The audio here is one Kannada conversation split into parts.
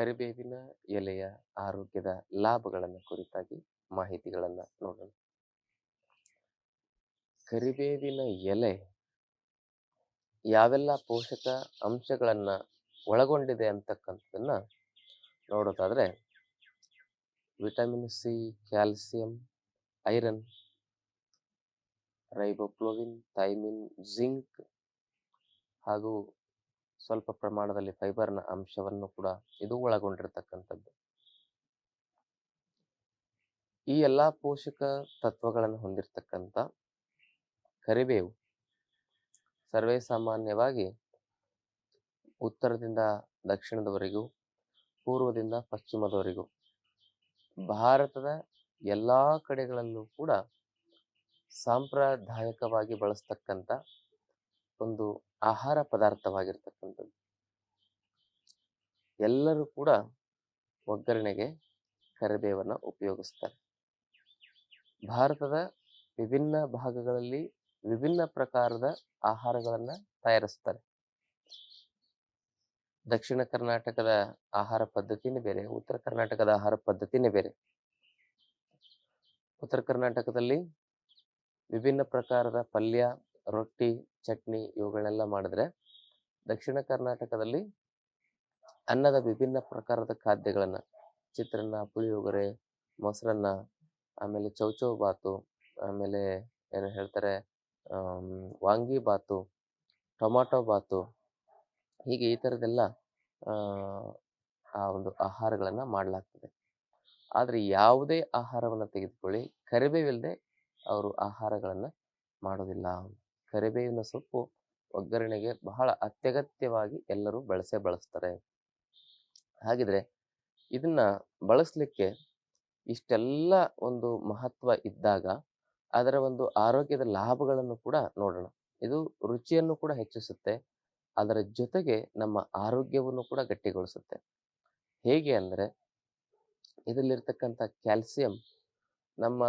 ಕರಿಬೇವಿನ ಎಲೆಯ ಆರೋಗ್ಯದ ಲಾಭಗಳನ್ನು ಕುರಿತಾಗಿ ಮಾಹಿತಿಗಳನ್ನು ನೋಡೋಣ. ಕರಿಬೇವಿನ ಎಲೆ ಯಾವೆಲ್ಲ ಪೋಷಕ ಅಂಶಗಳನ್ನ ಒಳಗೊಂಡಿದೆ ಅಂತಕ್ಕಂಥದ್ದನ್ನ ನೋಡೋದಾದ್ರೆ vitamin C, calcium, iron, riboflavin, thiamine, zinc ಹಾಗೂ ಸ್ವಲ್ಪ ಪ್ರಮಾಣದಲ್ಲಿ ಫೈಬರ್ನ ಅಂಶವನ್ನು ಕೂಡ ಇದು ಒಳಗೊಂಡಿರ್ತಕ್ಕಂಥದ್ದು. ಈ ಎಲ್ಲಾ ಪೋಷಕ ತತ್ವಗಳನ್ನು ಹೊಂದಿರತಕ್ಕಂಥ ಕರಿಬೇವು ಸರ್ವೇ ಸಾಮಾನ್ಯವಾಗಿ ಉತ್ತರದಿಂದ ದಕ್ಷಿಣದವರೆಗೂ, ಪೂರ್ವದಿಂದ ಪಶ್ಚಿಮದವರೆಗೂ ಭಾರತದ ಎಲ್ಲಾ ಕಡೆಗಳಲ್ಲೂ ಕೂಡ ಸಾಂಪ್ರದಾಯಕವಾಗಿ ಬಳಸ್ತಕ್ಕಂಥ ಒಂದು ಆಹಾರ ಪದಾರ್ಥವಾಗಿರ್ತಕ್ಕಂಥದ್ದು. ಎಲ್ಲರೂ ಕೂಡ ಒಗ್ಗರಣೆಗೆ ಕರಿಬೇವನ್ನು ಉಪಯೋಗಿಸ್ತಾರೆ. ಭಾರತದ ವಿಭಿನ್ನ ಭಾಗಗಳಲ್ಲಿ ವಿಭಿನ್ನ ಪ್ರಕಾರದ ಆಹಾರಗಳನ್ನು ತಯಾರಿಸ್ತಾರೆ. ದಕ್ಷಿಣ ಕರ್ನಾಟಕದ ಆಹಾರ ಪದ್ಧತಿನೇ ಬೇರೆ, ಉತ್ತರ ಕರ್ನಾಟಕದ ಆಹಾರ ಪದ್ಧತಿನೇ ಬೇರೆ. ಉತ್ತರ ಕರ್ನಾಟಕದಲ್ಲಿ ವಿಭಿನ್ನ ಪ್ರಕಾರದ ಪಲ್ಯ ರೊಟ್ಟಿ, ಚಟ್ನಿ ಇವುಗಳೆಲ್ಲ ಮಾಡಿದ್ರೆ ದಕ್ಷಿಣ ಕರ್ನಾಟಕದಲ್ಲಿ ಅನ್ನದ ವಿಭಿನ್ನ ಪ್ರಕಾರದ ಖಾದ್ಯಗಳನ್ನ ಚಿತ್ರಾನ್ನ, ಪುಳಿಯೋಗರೆ, ಮೊಸರನ್ನ, ಆಮೇಲೆ ಚೌಚೌ ಬಾತು, ಆಮೇಲೆ ಏನು ಹೇಳ್ತಾರೆ ವಾಂಗಿ ಬಾತು, ಟೊಮಾಟೊ ಬಾತು, ಹೀಗೆ ಈ ಥರದ್ದೆಲ್ಲ ಆ ಒಂದು ಆಹಾರಗಳನ್ನು ಮಾಡಲಾಗ್ತದೆ. ಆದರೆ ಯಾವುದೇ ಆಹಾರವನ್ನು ತೆಗೆದುಕೊಳ್ಳಿ ಕರಿಬೇವಿಲ್ಲದೆ ಅವರು ಆಹಾರಗಳನ್ನು ಮಾಡೋದಿಲ್ಲ ಕರಿಬೇವಿನ ಸೊಪ್ಪು ಒಗ್ಗರಣೆಗೆ ಬಹಳ ಅತ್ಯಗತ್ಯವಾಗಿ ಎಲ್ಲರೂ ಬಳಸೇ ಬಳಸ್ತಾರೆ. ಹಾಗಿದ್ರೆ ಇದನ್ನ ಬಳಸಲಿಕ್ಕೆ ಇಷ್ಟೆಲ್ಲ ಒಂದು ಮಹತ್ವ ಇದ್ದಾಗ ಅದರ ಒಂದು ಆರೋಗ್ಯದ ಲಾಭಗಳನ್ನು ಕೂಡ ನೋಡೋಣ. ಇದು ರುಚಿಯನ್ನು ಕೂಡ ಹೆಚ್ಚಿಸುತ್ತೆ. ಅದರ ಜೊತೆಗೆ ನಮ್ಮ ಆರೋಗ್ಯವನ್ನು ಕೂಡ ಗಟ್ಟಿಗೊಳಿಸುತ್ತೆ. ಹೇಗೆ ಅಂದರೆ ಇದರಲ್ಲಿರ್ತಕ್ಕಂಥ ಕ್ಯಾಲ್ಸಿಯಂ ನಮ್ಮ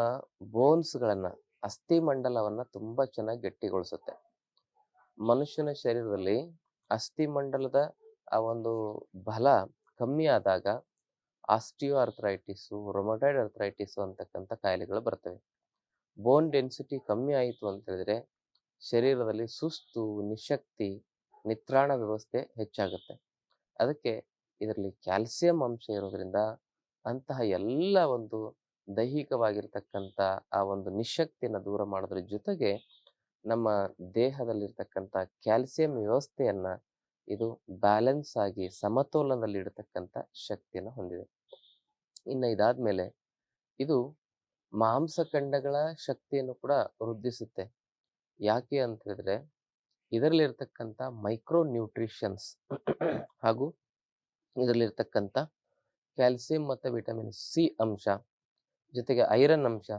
ಬೋನ್ಸ್ಗಳನ್ನ ಅಸ್ಥಿ ಮಂಡಲವನ್ನು ತುಂಬಾ ಚೆನ್ನಾಗಿ ಗಟ್ಟಿಗೊಳಿಸುತ್ತೆ. ಮನುಷ್ಯನ ಶರೀರದಲ್ಲಿ ಅಸ್ಥಿ ಮಂಡಲದ ಆ ಒಂದು ಬಲ ಕಮ್ಮಿ ಆದಾಗ ಆಸ್ಟಿಯೋ ಅರ್ಥರೈಟಿಸು ರೊಮಟೈಡ್ ಅರ್ಥರೈಟಿಸು ಅಂತಕ್ಕಂಥ ಕಾಯಿಲೆಗಳು ಬರ್ತವೆ. ಬೋನ್ ಡೆನ್ಸಿಟಿ ಕಮ್ಮಿ ಆಯಿತು ಅಂತ ಹೇಳಿದ್ರೆ ಶರೀರದಲ್ಲಿ ಸುಸ್ತು, ನಿಶಕ್ತಿ, ನಿತ್ರಾಣ ವ್ಯವಸ್ಥೆ ಹೆಚ್ಚಾಗುತ್ತೆ. ಅದಕ್ಕೆ ಇದರಲ್ಲಿ ಕ್ಯಾಲ್ಸಿಯಂ ಅಂಶ ಇರೋದ್ರಿಂದ ಅಂತಹ ಎಲ್ಲ ಒಂದು ದೈಹಿಕವಾಗಿರ್ತಕ್ಕಂಥ ಆ ಒಂದು ನಿಶಕ್ತಿಯನ್ನು ದೂರ ಮಾಡೋದ್ರ ಜೊತೆಗೆ ನಮ್ಮ ದೇಹದಲ್ಲಿರ್ತಕ್ಕಂಥ ಕ್ಯಾಲ್ಸಿಯಂ ವ್ಯವಸ್ಥೆಯನ್ನು ಇದು ಬ್ಯಾಲೆನ್ಸ್ ಆಗಿ ಸಮತೋಲನದಲ್ಲಿ ಇಡತಕ್ಕಂಥ ಶಕ್ತಿಯನ್ನು ಹೊಂದಿದೆ. ಇನ್ನು ಇದಾದ್ಮೇಲೆ ಇದು ಮಾಂಸಖಂಡಗಳ ಶಕ್ತಿಯನ್ನು ಕೂಡ ವೃದ್ಧಿಸುತ್ತೆ. ಯಾಕೆ ಅಂತ ಹೇಳಿದ್ರೆ ಇದರಲ್ಲಿರ್ತಕ್ಕಂಥ ಮೈಕ್ರೋ ನ್ಯೂಟ್ರಿಷನ್ಸ್ ಹಾಗೂ ಇದರಲ್ಲಿರ್ತಕ್ಕಂಥ ಕ್ಯಾಲ್ಸಿಯಂ ಮತ್ತು ವಿಟಮಿನ್ ಸಿ ಅಂಶ ಜೊತೆಗೆ ಐರನ್ ಅಂಶ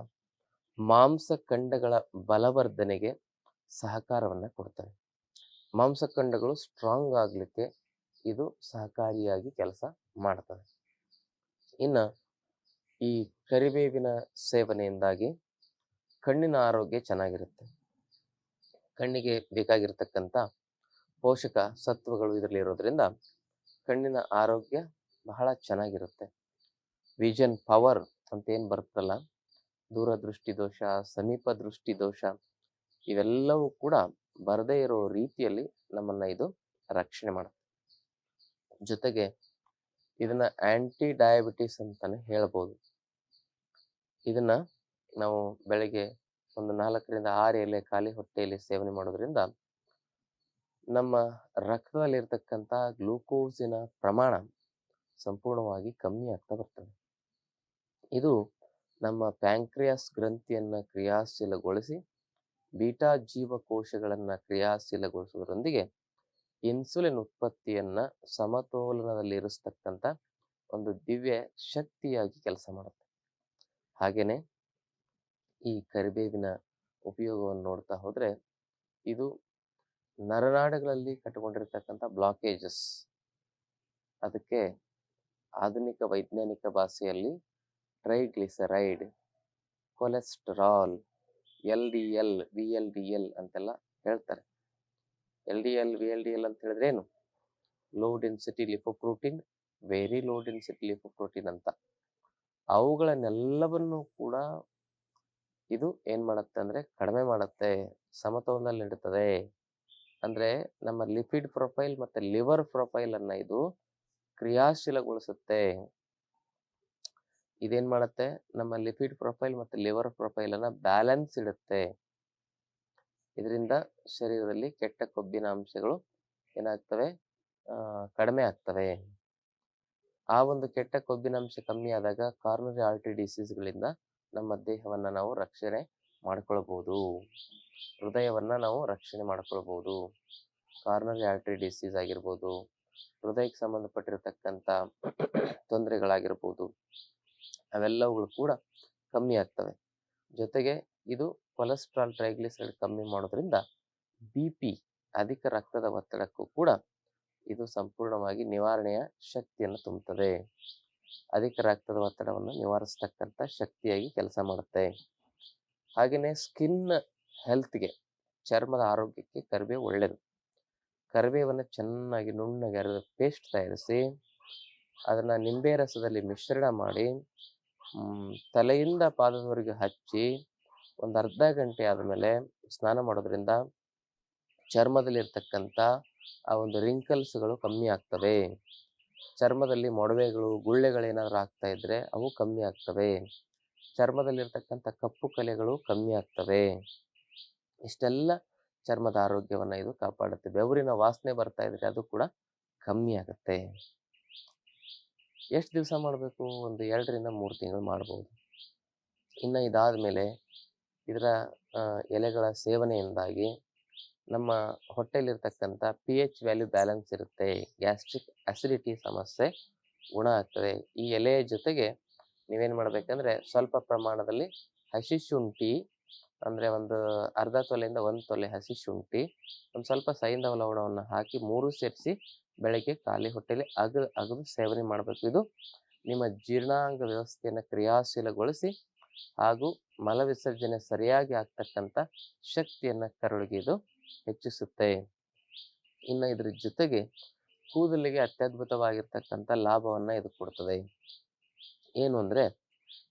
ಮಾಂಸಖಂಡಗಳ ಬಲವರ್ಧನೆಗೆ ಸಹಕಾರವನ್ನು ಕೊಡ್ತವೆ. ಮಾಂಸಖಂಡಗಳು ಸ್ಟ್ರಾಂಗ್ ಆಗಲಿಕ್ಕೆ ಇದು ಸಹಕಾರಿಯಾಗಿ ಕೆಲಸ ಮಾಡ್ತವೆ. ಇನ್ನು ಈ ಕರಿಬೇವಿನ ಸೇವನೆಯಿಂದಾಗಿ ಕಣ್ಣಿನ ಆರೋಗ್ಯ ಚೆನ್ನಾಗಿರುತ್ತೆ. ಕಣ್ಣಿಗೆ ಬೇಕಾಗಿರ್ತಕ್ಕಂಥ ಪೋಷಕ ಸತ್ವಗಳು ಇದರಲ್ಲಿ ಇರೋದ್ರಿಂದ ಕಣ್ಣಿನ ಆರೋಗ್ಯ ಬಹಳ ಚೆನ್ನಾಗಿರುತ್ತೆ. ವಿಷನ್ ಪವರ್ ಅಂತ ಏನು ಬರ್ತಲ್ಲ ದೂರದೃಷ್ಟಿ ದೋಷ ಸಮೀಪ ದೃಷ್ಟಿ ದೋಷ, ಇವೆಲ್ಲವೂ ಕೂಡ ಬರದೇ ಇರೋ ರೀತಿಯಲ್ಲಿ ನಮ್ಮನ್ನ ಇದು ರಕ್ಷಣೆ ಮಾಡುತ್ತೆ. ಜೊತೆಗೆ ಇದನ್ನ ಆಂಟಿ ಡಯಾಬಿಟಿಸ್ ಅಂತಾನೆ ಹೇಳ್ಬೋದು. ಇದನ್ನ ನಾವು ಬೆಳಗ್ಗೆ ಒಂದು ನಾಲ್ಕರಿಂದ ಆರು ಎಲೆ ಖಾಲಿ ಹೊಟ್ಟೆಯಲ್ಲಿ ಸೇವನೆ ಮಾಡೋದ್ರಿಂದ ನಮ್ಮ ರಕ್ತದಲ್ಲಿರ್ತಕ್ಕಂಥ ಗ್ಲೂಕೋಸಿನ ಪ್ರಮಾಣ ಸಂಪೂರ್ಣವಾಗಿ ಕಮ್ಮಿ ಆಗ್ತಾ ಬರ್ತದೆ. ಇದು ನಮ್ಮ ಪ್ಯಾಂಕ್ರಿಯಾಸ್ ಗ್ರಂಥಿಯನ್ನು ಕ್ರಿಯಾಶೀಲಗೊಳಿಸಿ ಬೀಟಾ ಜೀವಕೋಶಗಳನ್ನು ಕ್ರಿಯಾಶೀಲಗೊಳಿಸುವುದರೊಂದಿಗೆ ಇನ್ಸುಲಿನ್ ಉತ್ಪತ್ತಿಯನ್ನು ಸಮತೋಲನದಲ್ಲಿ ಇರಿಸ್ತಕ್ಕಂಥ ಒಂದು ದಿವ್ಯ ಶಕ್ತಿಯಾಗಿ ಕೆಲಸ ಮಾಡುತ್ತೆ. ಹಾಗೆಯೇ ಈ ಕರಿಬೇವಿನ ಉಪಯೋಗವನ್ನು ನೋಡ್ತಾ ಹೋದರೆ ಇದು ನರನಾಡುಗಳಲ್ಲಿ ಕಟ್ಟಿಕೊಂಡಿರ್ತಕ್ಕಂಥ ಬ್ಲಾಕೇಜಸ್. ಅದಕ್ಕೆ ಆಧುನಿಕ ವೈಜ್ಞಾನಿಕ ಭಾಷೆಯಲ್ಲಿ triglyceride cholesterol L D L V L D L ಅಂತೆಲ್ಲ ಹೇಳ್ತಾರೆ. L D L V L D L ಅಂತ ಹೇಳಿದ್ರೆ ಏನು? Low density lipoprotein very low density lipoprotein ಅಂತ. ಅವುಗಳನ್ನೆಲ್ಲವನ್ನು ಕೂಡ ಇದು ಏನ್ ಮಾಡುತ್ತೆ ಅಂದ್ರೆ ಕಡಿಮೆ ಮಾಡುತ್ತೆ, ಸಮತೋಲನದಲ್ಲಿ ಇಡುತ್ತದೆ ಅಂದ್ರೆ ನಮ್ಮ ಲಿಪಿಡ್ ಪ್ರೊಫೈಲ್ ಮತ್ತೆ ಲಿವರ್ ಪ್ರೊಫೈಲ್ ಅನ್ನ ಇದು ಕ್ರಿಯಾಶೀಲಗೊಳಿಸುತ್ತೆ. ಇದೇನ್ ಮಾಡುತ್ತೆ? ನಮ್ಮ ಲಿಪಿಡ್ ಪ್ರೊಫೈಲ್ ಮತ್ತೆ ಲಿವರ್ ಪ್ರೊಫೈಲ್ ಅನ್ನ ಬ್ಯಾಲೆನ್ಸ್ ಇಡುತ್ತೆ. ಇದರಿಂದ ಶರೀರದಲ್ಲಿ ಕೆಟ್ಟ ಕೊಬ್ಬಿನ ಅಂಶಗಳು ಏನಾಗ್ತವೆ? ಕಡಿಮೆ ಆಗ್ತವೆ. ಆ ಒಂದು ಕೆಟ್ಟ ಕೊಬ್ಬಿನ ಅಂಶ ಕಮ್ಮಿ ಆದಾಗ ಕಾರ್ನರಿ ಆರ್ಟರಿ ಡಿಸೀಸ್ಗಳಿಂದ ನಮ್ಮ ದೇಹವನ್ನ ನಾವು ರಕ್ಷಣೆ ಮಾಡ್ಕೊಳ್ಬಹುದು ಹೃದಯವನ್ನ ನಾವು ರಕ್ಷಣೆ ಮಾಡ್ಕೊಳ್ಬಹುದು ಕಾರ್ನರಿ ಆರ್ಟರಿ ಡಿಸೀಸ್ ಆಗಿರ್ಬೋದು. ಹೃದಯಕ್ಕೆ ಸಂಬಂಧಪಟ್ಟಿರತಕ್ಕಂತ ತೊಂದರೆಗಳಾಗಿರ್ಬೋದು. ಅವೆಲ್ಲವುಗಳು ಕೂಡ ಕಮ್ಮಿ ಆಗ್ತವೆ. ಜೊತೆಗೆ ಇದು ಕೊಲೆಸ್ಟ್ರಾಲ್ ಟ್ರೈಗ್ಲಿಸೈಡ್ ಕಮ್ಮಿ ಮಾಡೋದ್ರಿಂದ ಬಿ ಪಿ, ಅಧಿಕ ರಕ್ತದ ಒತ್ತಡಕ್ಕೂ ಕೂಡ ಇದು ಸಂಪೂರ್ಣವಾಗಿ ನಿವಾರಣೆಯ ಶಕ್ತಿಯನ್ನು ತುಂಬುತ್ತದೆ. ಅಧಿಕ ರಕ್ತದ ಒತ್ತಡವನ್ನು ನಿವಾರಿಸ್ತಕ್ಕಂಥ ಶಕ್ತಿಯಾಗಿ ಕೆಲಸ ಮಾಡುತ್ತೆ. ಹಾಗೆಯೇ ಸ್ಕಿನ್ ಹೆಲ್ತ್ಗೆ, ಚರ್ಮದ ಆರೋಗ್ಯಕ್ಕೆ ಕರಿಬೇವು ಒಳ್ಳೆಯದು ಕರಿಬೇವನ್ನು ಚೆನ್ನಾಗಿ ನುಣ್ಣಗೆ ಅರೆದು ಪೇಸ್ಟ್ ತಯಾರಿಸಿ, ಅದನ್ನು ನಿಂಬೆ ರಸದಲ್ಲಿ ಮಿಶ್ರಣ ಮಾಡಿ ತಲೆಯಿಂದ ಪಾದದವರೆಗೆ ಹಚ್ಚಿ ಒಂದು ಅರ್ಧ ಗಂಟೆ ಆದಮೇಲೆ ಸ್ನಾನ ಮಾಡೋದ್ರಿಂದ ಚರ್ಮದಲ್ಲಿರ್ತಕ್ಕಂಥ ಆ ಒಂದು ರಿಂಕಲ್ಸ್ಗಳು ಕಮ್ಮಿ ಆಗ್ತವೆ. ಚರ್ಮದಲ್ಲಿ ಮೊಡವೆಗಳು, ಗುಳ್ಳೆಗಳೇನಾದರೂ ಆಗ್ತಾ ಇದ್ರೆ ಅವು ಕಮ್ಮಿ ಆಗ್ತವೆ. ಚರ್ಮದಲ್ಲಿರ್ತಕ್ಕಂಥ ಕಪ್ಪು ಕಲೆಗಳು ಕಮ್ಮಿ ಆಗ್ತವೆ. ಇಷ್ಟೆಲ್ಲ ಚರ್ಮದ ಆರೋಗ್ಯವನ್ನ ಇದು ಕಾಪಾಡುತ್ತೆ. ಬೆವರಿನ ವಾಸನೆ ಬರ್ತಾ ಇದ್ರೆ ಅದು ಕೂಡ ಕಮ್ಮಿ ಆಗುತ್ತೆ. ಎಷ್ಟು ದಿವಸ ಮಾಡಬೇಕು? ಒಂದು ಎರಡರಿಂದ ಮೂರು ತಿಂಗಳು ಮಾಡ್ಬೋದು. ಇನ್ನು ಇದಾದ್ಮೇಲೆ ಇದರ ಆ, ಎಲೆಗಳ ಸೇವನೆಯಿಂದಾಗಿ ನಮ್ಮ ಹೊಟ್ಟೆಲಿರ್ತಕ್ಕಂಥ ಪಿ ಎಚ್ ವ್ಯಾಲ್ಯೂ ಬ್ಯಾಲೆನ್ಸ್ ಇರುತ್ತೆ. ಗ್ಯಾಸ್ಟ್ರಿಕ್ ಅಸಿಡಿಟಿ ಸಮಸ್ಯೆ ಗುಣ ಆಗ್ತದೆ. ಈ ಎಲೆಯ ಜೊತೆಗೆ ನೀವೇನು ಮಾಡಬೇಕಂದ್ರೆ ಸ್ವಲ್ಪ ಪ್ರಮಾಣದಲ್ಲಿ ಹಸಿ ಶುಂಠಿ ಅಂದ್ರೆ ಒಂದು ಅರ್ಧ ತೊಲೆಯಿಂದ ಒಂದು ತೊಲೆ ಹಸಿ ಶುಂಠಿ, ಒಂದು ಸ್ವಲ್ಪ ಸೈಂಧವ ಲವಣವನ್ನು ಹಾಕಿ ಮೂರು ಸೇರಿಸಿ ಬೆಳಗ್ಗೆ ಖಾಲಿ ಹೊಟ್ಟೆಲಿ ಅಗ, ಅಗದು ಸೇವನೆ ಮಾಡಬೇಕು. ಇದು ನಿಮ್ಮ ಜೀರ್ಣಾಂಗ ವ್ಯವಸ್ಥೆಯನ್ನು ಕ್ರಿಯಾಶೀಲಗೊಳಿಸಿ ಹಾಗೂ ಮಲ ವಿಸರ್ಜನೆ ಸರಿಯಾಗಿ ಆಗ್ತಕ್ಕಂಥ ಶಕ್ತಿಯನ್ನ ಕರುಳಿಗೆ ಇದು ಹೆಚ್ಚಿಸುತ್ತೆ. ಇನ್ನು ಇದ್ರ ಜೊತೆಗೆ ಕೂದಲಿಗೆ ಅತ್ಯದ್ಭುತವಾಗಿರ್ತಕ್ಕಂಥ ಲಾಭವನ್ನ ಇದು ಕೊಡ್ತದೆ. ಏನು ಅಂದ್ರೆ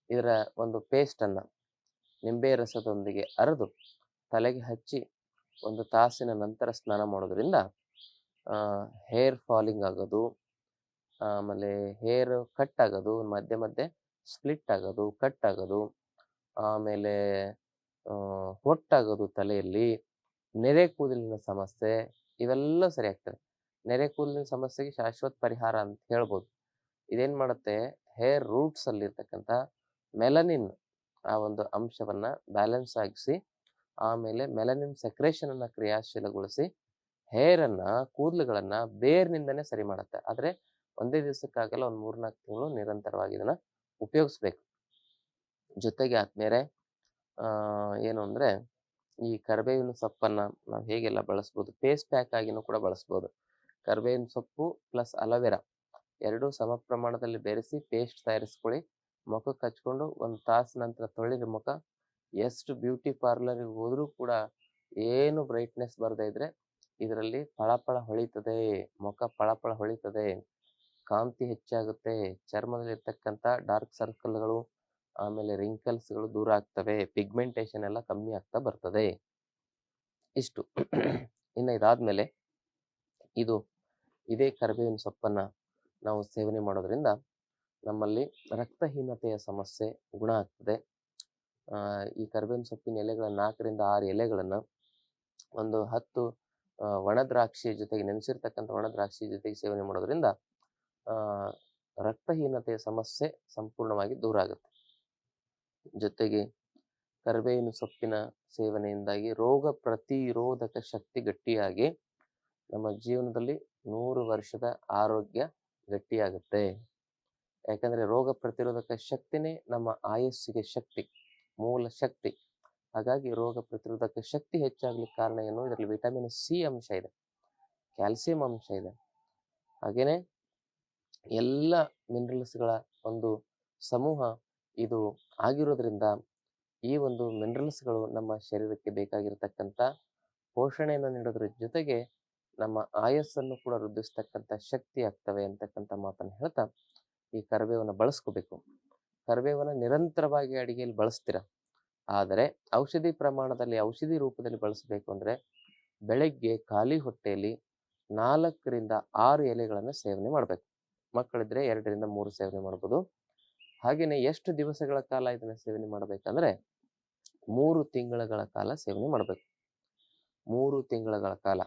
ಇದರ ಒಂದು ಪೇಸ್ಟ್ ಅನ್ನ ನಿಂಬೆ ರಸದೊಂದಿಗೆ ಅರೆದು ತಲೆಗೆ ಹಚ್ಚಿ ಒಂದು ತಾಸಿನ ನಂತರ ಸ್ನಾನ ಮಾಡೋದ್ರಿಂದ ಹೇರ್ ಫಾಲಿಂಗ್ ಆಗೋದು, ಆಮೇಲೆ ಹೇರ್ ಕಟ್ ಆಗೋದು, ಮಧ್ಯೆ ಮಧ್ಯೆ ಸ್ಪ್ಲಿಟ್ ಆಗೋದು ಕಟ್ ಆಗೋದು, ಆಮೇಲೆ ಹೊಟ್ಟಾಗೋದು ತಲೆಯಲ್ಲಿ, ನೆರೆ ಕೂದಲಿನ ಸಮಸ್ಯೆ ಇವೆಲ್ಲ ಸರಿ ಆಗ್ತವೆ ನೆರೆ ಕೂದಲಿನ ಸಮಸ್ಯೆಗೆ ಶಾಶ್ವತ ಪರಿಹಾರ ಅಂತ ಹೇಳ್ಬೋದು. ಇದೇನು ಮಾಡುತ್ತೆ? ಹೇರ್ ರೂಟ್ಸಲ್ಲಿರ್ತಕ್ಕಂಥ ಮೆಲನಿನ್ ಆ ಒಂದು ಅಂಶವನ್ನ ಬ್ಯಾಲೆನ್ಸ್ ಆಗಿಸಿ, ಆಮೇಲೆ ಮೆಲನಿನ್ ಸೆಕ್ರೇಷನ್ ಅನ್ನ ಕ್ರಿಯಾಶೀಲಗೊಳಿಸಿ ಹೇರ್ ಅನ್ನ ಕೂದಲುಗಳನ್ನ ಬೇರ್ನಿಂದನೇ ಸರಿ ಮಾಡುತ್ತೆ. ಆದ್ರೆ ಒಂದೇ ದಿವಸಕ್ಕಾಗಲ್ಲ, ಒಂದ್ ಮೂರ್ನಾಲ್ಕು ತಿಂಗಳು ನಿರಂತರವಾಗಿ ಇದನ್ನ ಉಪಯೋಗಿಸ್ಬೇಕು. ಜೊತೆಗೆ ಆದ್ಮೇಲೆ ಏನು ಅಂದ್ರೆ, ಈ ಕರಿಬೇವಿನ ಸೊಪ್ಪನ್ನ ನಾವು ಹೇಗೆಲ್ಲ ಬಳಸ್ಬೋದು ಪೇಸ್ಟ್ ಪ್ಯಾಕ್ ಆಗಿನೂ ಕೂಡ ಬಳಸ್ಬೋದು. ಕರಿಬೇವಿನ ಸೊಪ್ಪು ಪ್ಲಸ್ ಅಲೋವೆರಾ ಎರಡು ಸಮ ಪ್ರಮಾಣದಲ್ಲಿ ಬೆರೆಸಿ ಪೇಸ್ಟ್ ತಯಾರಿಸ್ಕೊಳ್ಳಿ. ಮುಖಕ್ಕೆ ಹಚ್ಕೊಂಡು ಒಂದು ತಾಸು ನಂತರ ತೊಳೆದ ಮುಖ, ಎಷ್ಟು ಬ್ಯೂಟಿ ಪಾರ್ಲರಿಗೆ ಹೋದ್ರೂ ಕೂಡ ಏನು ಬ್ರೈಟ್ನೆಸ್ ಬರದೇ ಇದ್ರೆ ಇದರಲ್ಲಿ ಫಳಫಳ ಹೊಳಿತದೆ, ಮುಖ ಫಳಫಳ ಹೊಳಿತದೆ, ಕಾಂತಿ ಹೆಚ್ಚಾಗುತ್ತೆ ಚರ್ಮದಲ್ಲಿ ಇರ್ತಕ್ಕಂಥ ಡಾರ್ಕ್ ಸರ್ಕಲ್ಗಳು, ಆಮೇಲೆ ರಿಂಕಲ್ಸ್ಗಳು ದೂರ ಆಗ್ತವೆ, ಪಿಗ್ಮೆಂಟೇಷನ್ ಎಲ್ಲ ಕಮ್ಮಿ ಆಗ್ತಾ ಬರ್ತದೆ. ಇಷ್ಟು. ಇನ್ನು ಇದಾದ್ಮೇಲೆ ಇದು ಇದೇ ಕರಿಬೇವಿನ ಸೊಪ್ಪನ್ನ ನಾವು ಸೇವನೆ ಮಾಡೋದ್ರಿಂದ ನಮ್ಮಲ್ಲಿ ರಕ್ತಹೀನತೆಯ ಸಮಸ್ಯೆ ಗುಣ ಆಗ್ತದೆ. ಈ ಕರ್ಬೇವಿನ ಸೊಪ್ಪಿನ ಎಲೆಗಳ ನಾಲ್ಕರಿಂದ ಆರು ಎಲೆಗಳನ್ನ ಒಂದು ಹತ್ತು ಒಣದ್ರಾಕ್ಷಿಯ ಒಣ ದ್ರಾಕ್ಷಿ ಜೊತೆಗೆ ನೆನೆಸಿರ್ತಕ್ಕಂಥ ಒಣ ದ್ರಾಕ್ಷಿ ಜೊತೆಗೆ ಸೇವನೆ ಮಾಡೋದ್ರಿಂದ ರಕ್ತಹೀನತೆಯ ಸಮಸ್ಯೆ ಸಂಪೂರ್ಣವಾಗಿ ದೂರ ಆಗುತ್ತೆ. ಜೊತೆಗೆ ಕರಿಬೇವಿನ ಸೊಪ್ಪಿನ ಸೇವನೆಯಿಂದಾಗಿ ರೋಗ ಪ್ರತಿರೋಧಕ ಶಕ್ತಿ ಗಟ್ಟಿಯಾಗಿ ನಮ್ಮ ಜೀವನದಲ್ಲಿ ನೂರು ವರ್ಷದ ಆರೋಗ್ಯ ಗಟ್ಟಿಯಾಗುತ್ತೆ. ಯಾಕಂದ್ರೆ ರೋಗ ಪ್ರತಿರೋಧಕ ಶಕ್ತಿನೇ ನಮ್ಮ ಆಯಸ್ಸಿಗೆ ಶಕ್ತಿ, ಮೂಲ ಶಕ್ತಿ. ಹಾಗಾಗಿ ರೋಗ ಪ್ರತಿರೋಧಕ ಶಕ್ತಿ ಹೆಚ್ಚಾಗ್ಲಿಕ್ಕೆ ಕಾರಣ ಏನು? ಇದರಲ್ಲಿ ವಿಟಮಿನ್ ಸಿ ಅಂಶ ಇದೆ, ಕ್ಯಾಲ್ಸಿಯಂ ಅಂಶ ಇದೆ. ಹಾಗೇನೆ ಎಲ್ಲ ಮಿನರಲ್ಸ್ಗಳ ಒಂದು ಸಮೂಹ ಇದು ಆಗಿರೋದ್ರಿಂದ ಈ ಒಂದು ಮಿನರಲ್ಸ್ಗಳು ನಮ್ಮ ಶರೀರಕ್ಕೆ ಬೇಕಾಗಿರ್ತಕ್ಕಂಥ ಪೋಷಣೆಯನ್ನು ನೀಡೋದ್ರ ಜೊತೆಗೆ ನಮ್ಮ ಆಯಸ್ಸನ್ನು ಕೂಡ ವೃದ್ಧಿಸ್ತಕ್ಕಂಥ ಶಕ್ತಿ ಆಗ್ತವೆ ಅಂತಕ್ಕಂಥ ಮಾತನ್ನು ಹೇಳ್ತಾ ಈ ಕರಿಬೇವನ್ನು ಬಳಸ್ಕೋಬೇಕು. ಕರಿಬೇವನ್ನು ನಿರಂತರವಾಗಿ ಅಡಿಗೆಯಲ್ಲಿ ಬಳಸ್ತೀರ. ಆದರೆ ಔಷಧಿ ಪ್ರಮಾಣದಲ್ಲಿ ಔಷಧಿ ರೂಪದಲ್ಲಿ ಬಳಸಬೇಕು ಅಂದರೆ ಬೆಳಗ್ಗೆ ಖಾಲಿ ಹೊಟ್ಟೆಯಲ್ಲಿ ನಾಲ್ಕರಿಂದ ಆರು ಎಲೆಗಳನ್ನು ಸೇವನೆ ಮಾಡಬೇಕು. ಮಕ್ಕಳಿದ್ರೆ ಎರಡರಿಂದ ಮೂರು ಸೇವನೆ ಮಾಡ್ಬೋದು. ಹಾಗೆಯೇ ಎಷ್ಟು ದಿವಸಗಳ ಕಾಲ ಇದನ್ನು ಸೇವನೆ ಮಾಡಬೇಕಂದ್ರೆ ಮೂರು ತಿಂಗಳ ಕಾಲ ಸೇವನೆ ಮಾಡಬೇಕು. ಮೂರು ತಿಂಗಳ ಕಾಲ.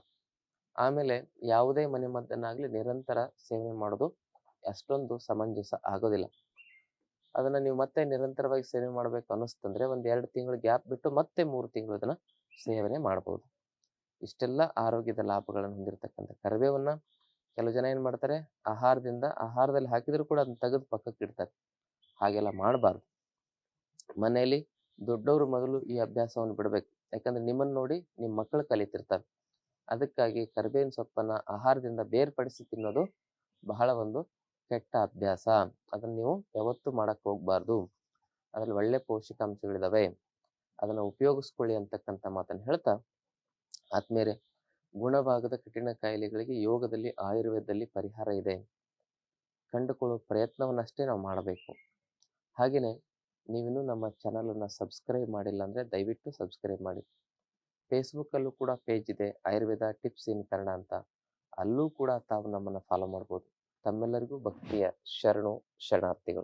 ಆಮೇಲೆ ಯಾವುದೇ ಮನೆಮದ್ದನ್ನಾಗಲಿ ನಿರಂತರ ಸೇವನೆ ಮಾಡೋದು ಅಷ್ಟೊಂದು ಸಮಂಜಸ ಆಗೋದಿಲ್ಲ. ಅದನ್ನ ನೀವು ಮತ್ತೆ ನಿರಂತರವಾಗಿ ಸೇವನೆ ಮಾಡ್ಬೇಕು ಅನ್ನಿಸ್ತಂದ್ರೆ ಒಂದು ಎರಡು ತಿಂಗಳು ಗ್ಯಾಪ್ ಬಿಟ್ಟು ಮತ್ತೆ ಮೂರು ತಿಂಗಳು ಅದನ್ನ ಸೇವನೆ ಮಾಡ್ಬೋದು. ಇಷ್ಟೆಲ್ಲ ಆರೋಗ್ಯದ ಲಾಭಗಳನ್ನು ಹೊಂದಿರತಕ್ಕಂಥ ಕರಿಬೇವನ್ನ ಕೆಲವು ಜನ ಏನು ಮಾಡ್ತಾರೆ, ಆಹಾರದಿಂದ ಆಹಾರದಲ್ಲಿ ಹಾಕಿದ್ರು ಕೂಡ ಅದನ್ನ ತೆಗೆದು ಪಕ್ಕಕ್ಕೆ ಇಡ್ತಾರೆ. ಹಾಗೆಲ್ಲ ಮಾಡಬಾರ್ದು. ಮನೆಯಲ್ಲಿ ದೊಡ್ಡವರು ಮೊದಲು ಈ ಅಭ್ಯಾಸವನ್ನು ಬಿಡಬೇಕು. ಯಾಕಂದ್ರೆ ನಿಮ್ಮನ್ನ ನೋಡಿ ನಿಮ್ಮ ಮಕ್ಕಳು ಕಲಿತಿರ್ತಾರೆ. ಅದಕ್ಕಾಗಿ ಕರಿಬೇವಿನ ಸೊಪ್ಪನ್ನ ಆಹಾರದಿಂದ ಬೇರ್ಪಡಿಸಿ ತಿನ್ನೋದು ಬಹಳ ಒಂದು ಕೆಟ್ಟ ಅಭ್ಯಾಸ. ಅದನ್ನ ನೀವು ಯಾವತ್ತು ಮಾಡಕ್ ಹೋಗ್ಬಾರ್ದು. ಅದ್ರಲ್ಲಿ ಒಳ್ಳೆ ಪೋಷಕಾಂಶಗಳಿದಾವೆ. ಅದನ್ನ ಉಪಯೋಗಿಸ್ಕೊಳ್ಳಿ ಅಂತಕ್ಕಂಥ ಮಾತನ್ನು ಹೇಳ್ತಾ, ಆದ್ಮೇಲೆ ಗುಣವಾಗದ ಕಠಿಣ ಕಾಯಿಲೆಗಳಿಗೆ ಯೋಗದಲ್ಲಿ, ಆಯುರ್ವೇದದಲ್ಲಿ ಪರಿಹಾರ ಇದೆ. ಕಂಡುಕೊಳ್ಳುವ ಪ್ರಯತ್ನವನ್ನಷ್ಟೇ ನಾವು ಮಾಡಬೇಕು. ಹಾಗೆಯೇ ನೀವಿನ್ನೂ ನಮ್ಮ ಚಾನಲನ್ನು ಸಬ್ಸ್ಕ್ರೈಬ್ ಮಾಡಿಲ್ಲ ಅಂದರೆ ದಯವಿಟ್ಟು ಸಬ್ಸ್ಕ್ರೈಬ್ ಮಾಡಿ. ಫೇಸ್ಬುಕ್ಕಲ್ಲೂ ಕೂಡ ಪೇಜ್ ಇದೆ. ಆಯುರ್ವೇದ ಟಿಪ್ಸ್ ಇನ್ ಕನ್ನಡ ಅಂತ. ಅಲ್ಲೂ ಕೂಡ ತಾವು ನಮ್ಮನ್ನು ಫಾಲೋ ಮಾಡ್ಬೋದು. ತಮ್ಮೆಲ್ಲರಿಗೂ ಭಕ್ತಿಯ ಶರಣು ಶರಣಾರ್ಥಿಗಳು.